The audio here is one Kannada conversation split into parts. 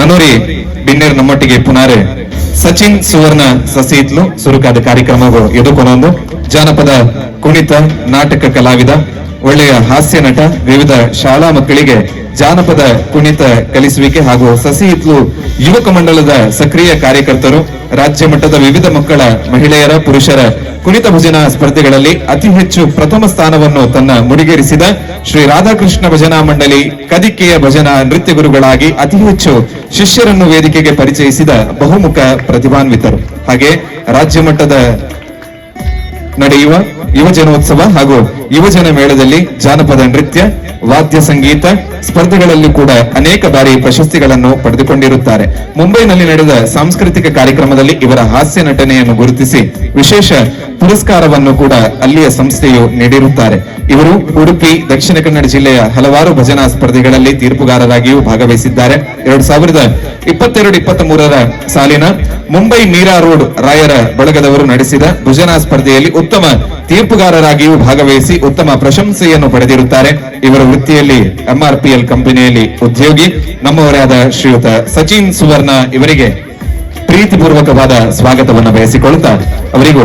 ನನೂರಿ ಬಿನ್ನೇರ್ ನಮ್ಮೊಟ್ಟಿಗೆ ಪುನಾರೆ ಸಚಿನ್ ಸುವರ್ಣ ಸಸಿತ್ಲು ಸುರುಕಾದ ಕಾರ್ಯಕ್ರಮಗಳು ಎದುಕೊನೊಂದು ಜಾನಪದ ಕುಣಿತ, ನಾಟಕ ಕಲಾವಿದ, ಒಳ್ಳೆಯ ಹಾಸ್ಯ ನಟ, ವಿವಿಧ ಶಾಲಾ ಮಕ್ಕಳಿಗೆ ಜಾನಪದ ಕುಣಿತ ಕಲಿಸುವಿಕೆ ಹಾಗೂ ಸಸಿ ಇತ್ಲು ಯುವಕ ಮಂಡಲದ ಸಕ್ರಿಯ ಕಾರ್ಯಕರ್ತರು, ರಾಜ್ಯ ಮಟ್ಟದ ವಿವಿಧ ಮಕ್ಕಳ ಮಹಿಳೆಯರ, ಪುರುಷರ ಕುಣಿತ ಭಜನಾ ಸ್ಪರ್ಧೆಗಳಲ್ಲಿ ಅತಿ ಹೆಚ್ಚು ಪ್ರಥಮ ಸ್ಥಾನವನ್ನು ತನ್ನ ಮುಡಿಗೇರಿಸಿದ ಶ್ರೀ ರಾಧಾಕೃಷ್ಣ ಭಜನಾ ಮಂಡಳಿ ಕದಿಕೆಯ ಭಜನಾ ನೃತ್ಯ ಗುರುಗಳಾಗಿ ಅತಿ ಹೆಚ್ಚು ಶಿಷ್ಯರನ್ನು ವೇದಿಕೆಗೆ ಪರಿಚಯಿಸಿದ ಬಹುಮುಖ ಪ್ರತಿಭಾನ್ವಿತರು. ಹಾಗೆ ರಾಜ್ಯ ಮಟ್ಟದ ನಡೆಯುವ ಯುವಜನೋತ್ಸವ ಹಾಗೂ ಯುವಜನ ಮೇಳದಲ್ಲಿ ಜಾನಪದ ನೃತ್ಯ, ವಾದ್ಯ ಸಂಗೀತ ಸ್ಪರ್ಧೆಗಳಲ್ಲಿ ಕೂಡ ಅನೇಕ ಬಾರಿ ಪ್ರಶಸ್ತಿಗಳನ್ನು ಪಡೆದುಕೊಂಡಿರುತ್ತಾರೆ. ಮುಂಬೈನಲ್ಲಿ ನಡೆದ ಸಾಂಸ್ಕೃತಿಕ ಕಾರ್ಯಕ್ರಮದಲ್ಲಿ ಇವರ ಹಾಸ್ಯ ನಟನೆಯನ್ನು ಗುರುತಿಸಿ ವಿಶೇಷ ಪುರಸ್ಕಾರವನ್ನು ಕೂಡ ಅಲ್ಲಿಯ ಸಂಸ್ಥೆಯು ನೀಡಿರುತ್ತಾರೆ. ಇವರು ಉಡುಪಿ, ದಕ್ಷಿಣ ಕನ್ನಡ ಜಿಲ್ಲೆಯ ಹಲವಾರು ಭಜನಾ ಸ್ಪರ್ಧೆಗಳಲ್ಲಿ ತೀರ್ಪುಗಾರರಾಗಿಯೂ ಭಾಗವಹಿಸಿದ್ದಾರೆ. ಎರಡ್ ಸಾವಿರದ ಇಪ್ಪತ್ತೆರಡು ಇಪ್ಪತ್ತ್ ಮೂರರ ಸಾಲಿನ ಮುಂಬೈ ಮೀರಾ ರೋಡ್ ರಾಯರ ಬಳಗದವರು ನಡೆಸಿದ ಭಜನಾ ಸ್ಪರ್ಧೆಯಲ್ಲಿ ಉತ್ತಮ ತೀರ್ಪುಗಾರರಾಗಿಯೂ ಭಾಗವಹಿಸಿ ಉತ್ತಮ ಪ್ರಶಂಸೆಯನ್ನು ಪಡೆದಿರುತ್ತಾರೆ. ಇವರ ವೃತ್ತಿಯಲ್ಲಿ ಎಂಆರ್ಪಿಎಲ್ ಕಂಪನಿಯಲ್ಲಿ ಉದ್ಯೋಗಿ, ನಮ್ಮವರಾದ ಶ್ರೀಯುತ ಸಚಿನ್ ಸುವರ್ಣ ಇವರಿಗೆ ಪ್ರೀತಿಪೂರ್ವಕವಾದ ಸ್ವಾಗತವನ್ನು ಬಯಸಿಕೊಳ್ಳುತ್ತಾ ಅವರಿಗೂ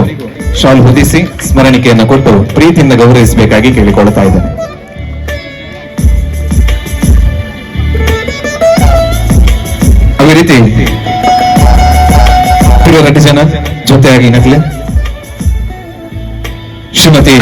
ಶಾಲ್ ಹೊದಿಸಿ ಸ್ಮರಣಿಕೆಯನ್ನು ಕೊಟ್ಟು ಪ್ರೀತಿಯಿಂದ ಗೌರವಿಸಬೇಕಾಗಿ ಕೇಳಿಕೊಳ್ಳುತ್ತಾ ಇದ್ದೇನೆ. ಅದೇ ರೀತಿ ಪ್ರಿಯ ನಟಜನ ಜೊತೆಯಾಗಿ ನಕಲೆ ಶ್ರೀಮತಿ